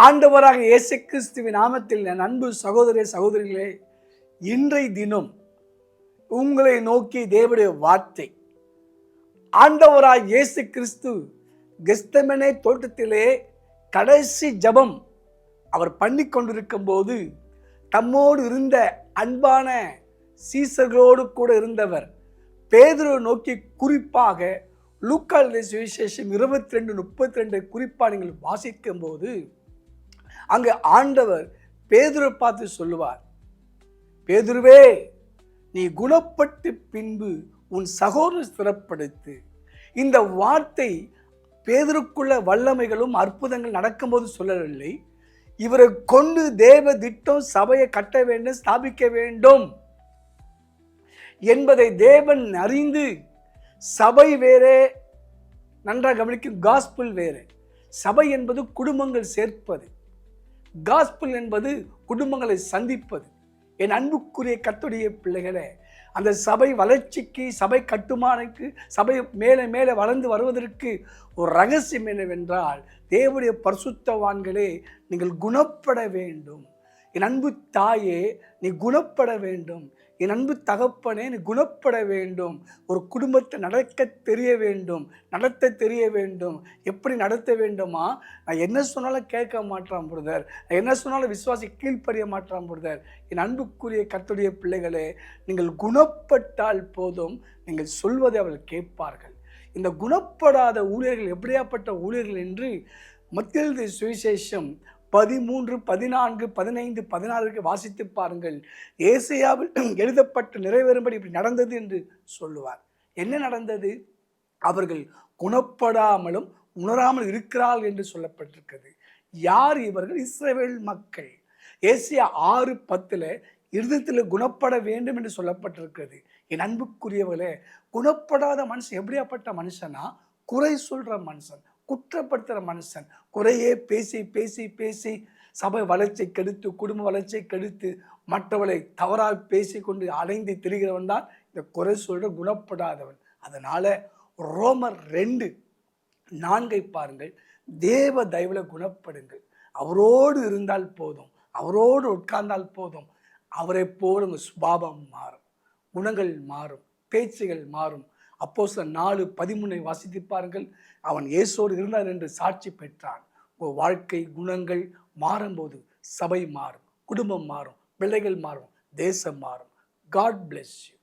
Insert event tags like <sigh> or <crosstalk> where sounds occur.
ஆண்டவராக இயேசு கிறிஸ்துவின் நாமத்தில் என் அன்பு சகோதர சகோதரிகளே இன்றை தினம் உங்களை நோக்கி தேவடைய வார்த்தை. ஆண்டவராக இயேசு கிறிஸ்து கெஸ்தமனே தோட்டத்திலே கடைசி ஜெபம் அவர் பண்ணி கொண்டிருக்கும் போது தம்மோடு இருந்த அன்பான சீசர்களோடு கூட இருந்தவர் பேதுருவை நோக்கி குறிப்பாக லூக்கால் சுவிசேஷம் இருபத்தி ரெண்டு முப்பத்தி ரெண்டு குறிப்பாக நீங்கள் வாசிக்கும் போது அங்கு ஆண்டவர் பேதுரை பார்த்து சொல்லுவார் பேதுருவே நீ குணப்பட்டு பின்பு உன் சகோதர சிறப்படுத்து. இந்த வார்த்தை பேதருக்குள்ள வல்லமைகளும் அற்புதங்கள் நடக்கும்போது சொல்லவில்லை. இவரை கொண்டு தேவ திட்டம் சபையை கட்ட வேண்டும் ஸ்தாபிக்க வேண்டும் என்பதை தேவன் அறிந்து சபை வேறே நன்றாக கவனிக்கும் காஸ்பிள் வேறு. சபை என்பது குடும்பங்கள் சேர்ப்பது. காஸ்பிள் என்பது குடும்பங்களை சந்திப்பது. என் அன்புக்குரிய கத்துடைய பிள்ளைகளை அந்த சபை வளர்ச்சிக்கு சபை கட்டுமானுக்கு சபை மேலே மேலே வளர்ந்து வருவதற்கு ஒரு ரகசியம் என்னவென்றால் தேவனுடைய பரிசுத்தவான்களே நீங்கள் குணப்பட வேண்டும். என் அன்பு தாயே நீ குணப்பட வேண்டும். என் அன்பு தகப்பனே நீ குணப்பட வேண்டும். ஒரு குடும்பத்தை நடக்க தெரிய வேண்டும். நடத்த தெரிய வேண்டும். எப்படி நடத்த வேண்டுமா? நான் என்ன சொன்னாலும் கேட்க மாட்டான் பிரதர் நான் என்ன சொன்னாலும் விசுவாசி கீழ்ப்படிய மாட்டான் பிரதர் என் அன்புக்குரிய கத்துடைய பிள்ளைகளே நீங்கள் குணப்பட்டால் போதும். நீங்கள் சொல்வதை அவர்கள் கேட்பார்கள். இந்த குணப்படாத ஊழியர்கள் எப்படியாப்பட்ட ஊழியர்கள் என்று மத்திய சுவிசேஷம் பதிமூன்று பதினான்கு பதினைந்து பதினாறுக்கு வாசித்து பாருங்கள். ஏசையாவில் <clears throat> எழுதப்பட்டு நிறைவேறும்படி இப்படி நடந்தது என்று சொல்லுவார். என்ன நடந்தது? அவர்கள் குணப்படாமலும் உணராமல் இருக்கிறார்கள் என்று சொல்லப்பட்டிருக்கிறது. யார் இவர்கள்? இஸ்ரேல் மக்கள். ஏசியா ஆறு பத்தில் இருதயத்தில் குணப்பட வேண்டும் என்று சொல்லப்பட்டிருக்கிறது. என் அன்புக்குரியவர்களே குணப்படாத மனுஷன் எப்படியாப்பட்ட மனுஷனா குறை சொல்கிற மனுஷன். குற்றப்படுத்துகிற மனுஷன். குறையே பேசி பேசி பேசி சபை வளர்ச்சியை கெடுத்து குடும்ப வளர்ச்சியை கெடுத்து மற்றவளை தவறாக பேசி கொண்டு அலைந்து திரிகிறவன் தான் இந்த குறை சொல்கிற குணப்படாதவன். அதனால் ரோமர் ரெண்டு நான்கை பாருங்கள். தேவ தயவில் குணப்படுங்கள். அவரோடு இருந்தால் போதும். அவரோடு உட்கார்ந்தால் போதும். அவரை போல உங்கள் சுபாவம் மாறும். குணங்கள் மாறும். பேச்சுகள் மாறும். அப்போ சில நாலு பதிமூனை வாசித்து பாருங்கள் அவன் இயேசோடு இருந்தார் என்று சாட்சி பெற்றான். உங்கள் வாழ்க்கை குணங்கள் மாறும்போது சபை மாறும் குடும்பம் மாறும் பிள்ளைகள் மாறும் தேசம் மாறும். God bless you.